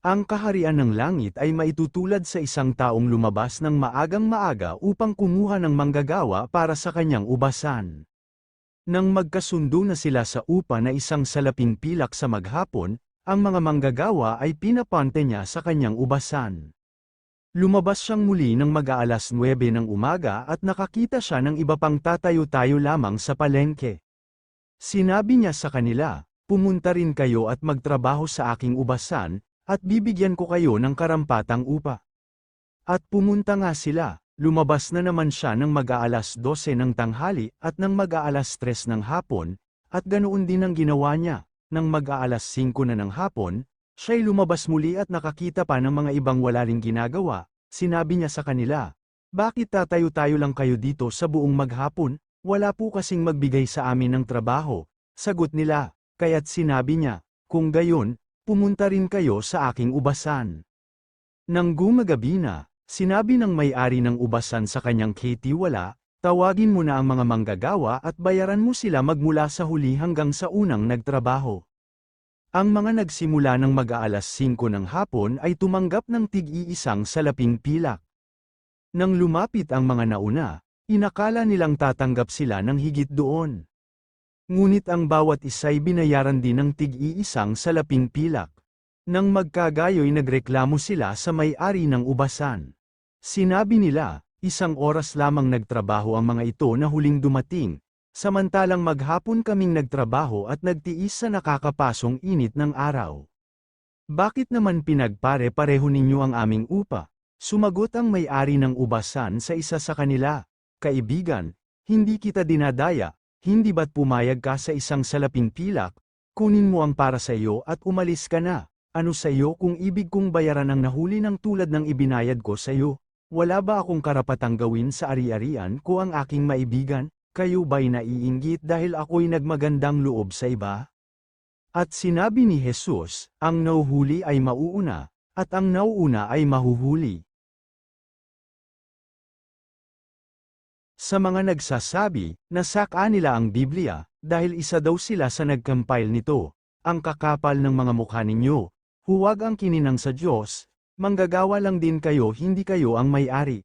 Ang kaharian ng langit ay maitutulad sa isang taong lumabas ng maagang maaga upang kumuha ng manggagawa para sa kanyang ubasan. Nang magkasundo na sila sa upa na isang salaping pilak sa maghapon, ang mga manggagawa ay pinapante niya sa kanyang ubasan. Lumabas siyang muli ng mag-aalas 9 ng umaga at nakakita siya ng iba pang tatayo-tayo lamang sa palengke. Sinabi niya sa kanila, pumunta rin kayo at magtrabaho sa aking ubasan, at bibigyan ko kayo ng karampatang upa. At pumunta nga sila, lumabas na naman siya ng mag-aalas 12 ng tanghali at ng mag-aalas 3 ng hapon, at ganoon din ang ginawa niya, nang mag-aalas 5 na ng hapon, siya'y lumabas muli at nakakita pa ng mga ibang wala ring ginagawa, sinabi niya sa kanila, Bakit tatayo-tayo lang kayo dito sa buong maghapon, wala po kasing magbigay sa amin ng trabaho, sagot nila, kaya't sinabi niya, kung gayon, pumunta rin kayo sa aking ubasan. Nang gumagabi na, sinabi ng may-ari ng ubasan sa kanyang kitiwala, tawagin mo na ang mga manggagawa at bayaran mo sila magmula sa huli hanggang sa unang nagtrabaho. Ang mga nagsimula ng mag-aalas 5 ng hapon ay tumanggap ng tig-iisang salaping pilak. Nang lumapit ang mga nauna, inakala nilang tatanggap sila ng higit doon. Ngunit ang bawat isa'y binayaran din ng tig-iisang salaping pilak. Nang magkagayo'y nagreklamo sila sa may-ari ng ubasan. Sinabi nila, isang oras lamang nagtrabaho ang mga ito na huling dumating, samantalang maghapon kaming nagtrabaho at nagtiis sa nakakapasong init ng araw. Bakit naman pinagpare-pareho ninyo ang aming upa? Sumagot ang may-ari ng ubasan sa isa sa kanila, Kaibigan, hindi kita dinadaya, hindi ba't pumayag ka sa isang salaping pilak, kunin mo ang para sa iyo at umalis ka na. Ano sa iyo kung ibig kong bayaran ang nahuli ng tulad ng ibinayad ko sa iyo? Wala ba akong karapatang gawin sa ari-arian ko ang aking maibigan? Kayo ba'y naiinggit dahil ako'y nagmagandang loob sa iba? At sinabi ni Jesus, ang nauhuli ay mauuna, at ang nauuna ay mahuhuli. Sa mga nagsasabi, nasaka nila ang Biblia, dahil isa daw sila sa nagcompile nito, ang kakapal ng mga mukha ninyo, huwag ang kininang sa Diyos, manggagawa lang din kayo hindi kayo ang may-ari.